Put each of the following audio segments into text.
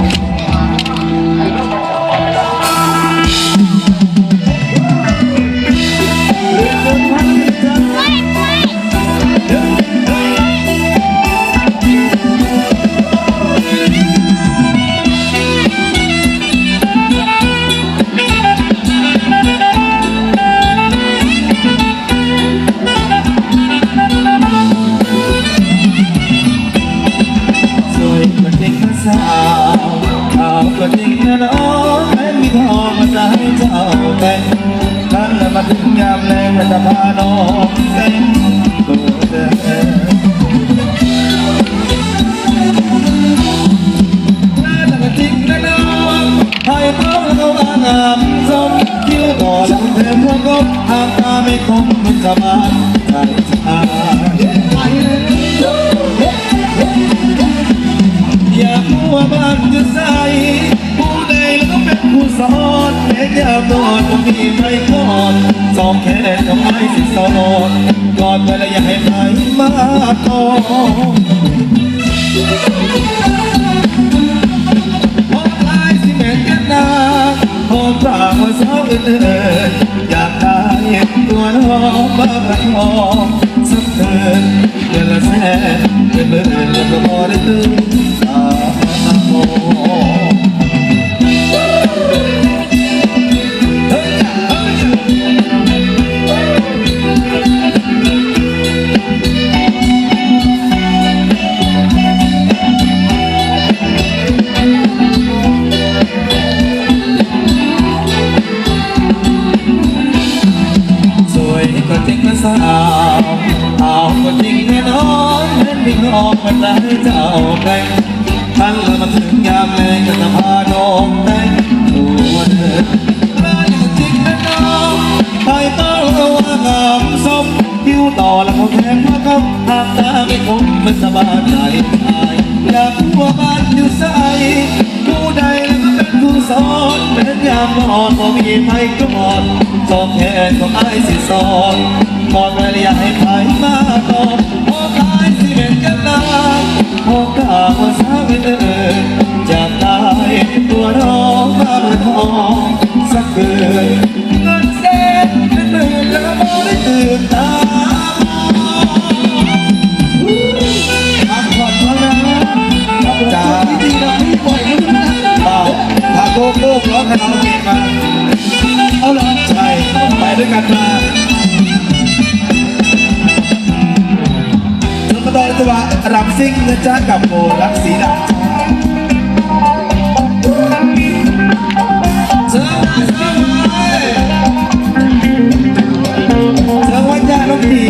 ส ยามแรงจะพาน้องแต่งตัวเดินน่าจะจริงนะน้อให้เขาแล้วก็มางามสมคิ้วต่อหลังเธอพวกบทางตาไม่คมมันจะบานใจชาอยากรู้ว่าบ้านอยู่ใส นแม้ยามนอนก็มีใครกอดสองแขนก็ไมสิสอนกอดไปแล้วอย่าให้ใครมากอดพอลายสิเหม็นกันนาพอปากว่าสาวอื่นอยากได้ตัวน้องบ้าทองสักเดือนเดือนละแสนเดือนหมื่นล้วก็พอได้ตื่นตาโม องมันเจ้าแต่งท่านละมาถึงยามแรงก็จะพาน้องแต่งตัวเดินได้ก็จริงน่นอนใครต้องระวังงามสมคิ้วต่อแล้วก็แทงมาครับหากตาไม่คมมันสบายใจชายอยากรู้ว่าบ้านอยู่ใสผู้ใดแล้วก็เป็นผู้สอนเป็นยามนอนพอมีไฟก็มอนสองแขนของไอ้สิสอนกอดไปเลาให้ใครมาตอบพอตาย ของกาวว่าสาวเอินจากตายตัวน้องมาเป็นทองสักเกินเงินแสนเป็นหมื่นแล้วมองได้ตื่นตา รำซิ่งนะจ๊ะกับโบรักสีดำเชิญมาเชิญมาเชิญวันยาลูกดี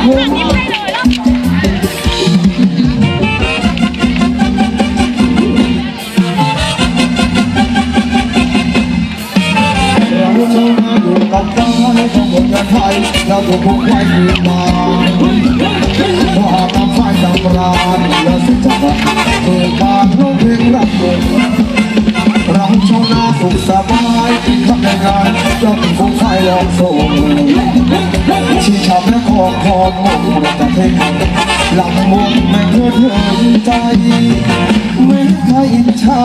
เรา สุขสบายกินข้าวในงานเราเป็นคงไฟลองส่งชีชาและขอคอมองเราจะเพ่งหลังมุมไม่เพื่อเธอใจไม่ใครอิจฉา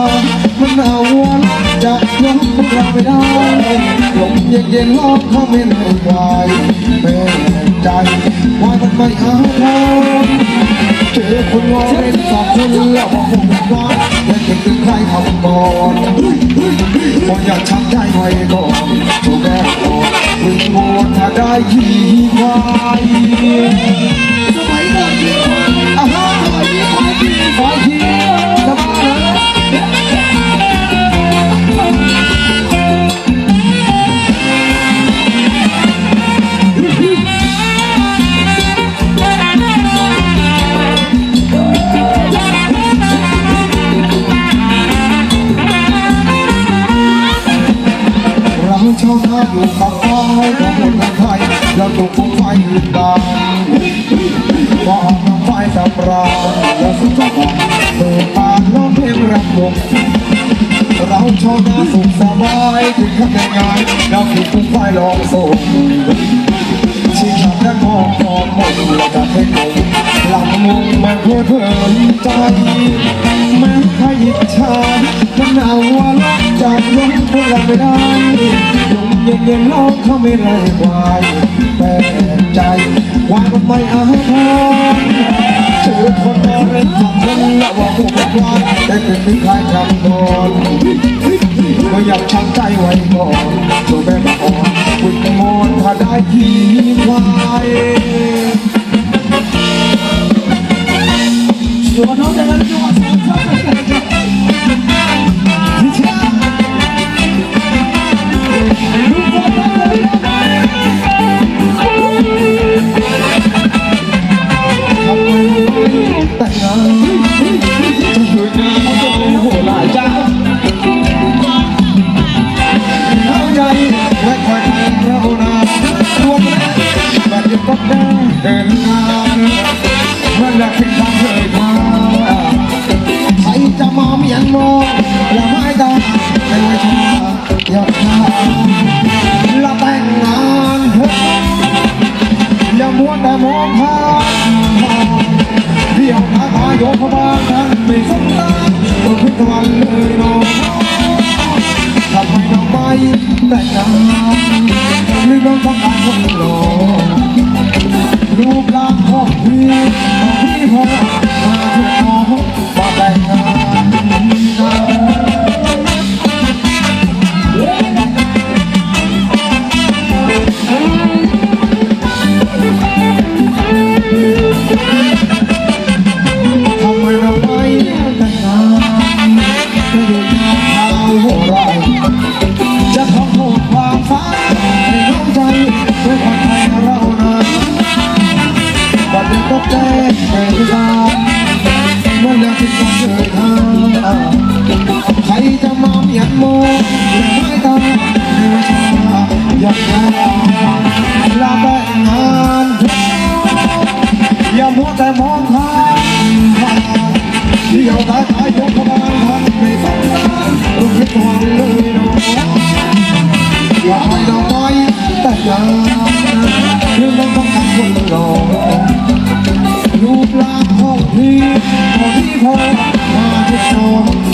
มันเอาวันจะย้อมเราไม่ได้ลมเย็นๆร้องเขาไม่เลยควายเป็นใจวายมันไม่อาทรเจอคนงอเล่นสองคนแล้วมาผมว่าและเก่งถึงใครทำก่อน พออยากชักใจไว้ก่อนโชว์แม่ก่อนมึงมัวถ้าได้ยี่ไวายสมัยก่อนขี่ควาอะฮะสมัยนี้ควายขี่คว บราเราสุดจะบอกเปิดปากร้องเพลงรักวงเราชาวนาสุขสบายถึงข้างในงานเราถูกไฟลองส่งชีชับและมองมองมองเราจะเพ่งลงหลังมุงมาเพื่อเพลินใจแม้ใครอิจฉามันเอาวว่ารักจากลงพวกเรไม่ได้ลมเย็นเย็นๆร้องเขาไม่ไรควายแต่ใจควายมันไม่อาทร เจอคนนอเล่นสักคนละว่าพวกมันควายแต่เป็นไม่คลายคำนอนก็อยากชักใจไว้ก่อนตัวแม่มาอ่อนคุกงมอนถ้าได้ที่ควายอยู่บน้องเดินจังหวัดสงขลา ม่บัดเดี๋ยวก็ได้เดินทางมันละคิดทางเคยมาใครจะมองยันมองอย่าไม่ได้ไม่ไว้ชาอย่าชาละแต่งงานเถอะอย่ามัวแต่มองผ่าเดี่ยวตาตายโยกบ้านนั้นไม่สนตาตัวพิทวันเลยน้องทำไมน้องไม่แต่งงาน ท ร่างของพี่พอที่พอมาที่โซนม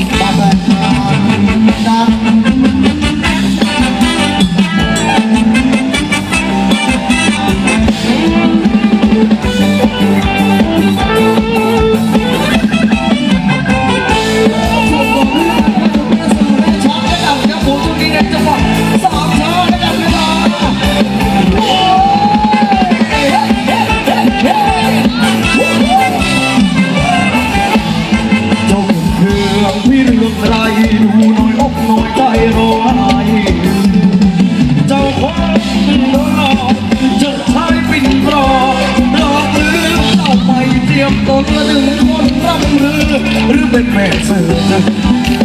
เป็นแม่เสือต้องเอาหอ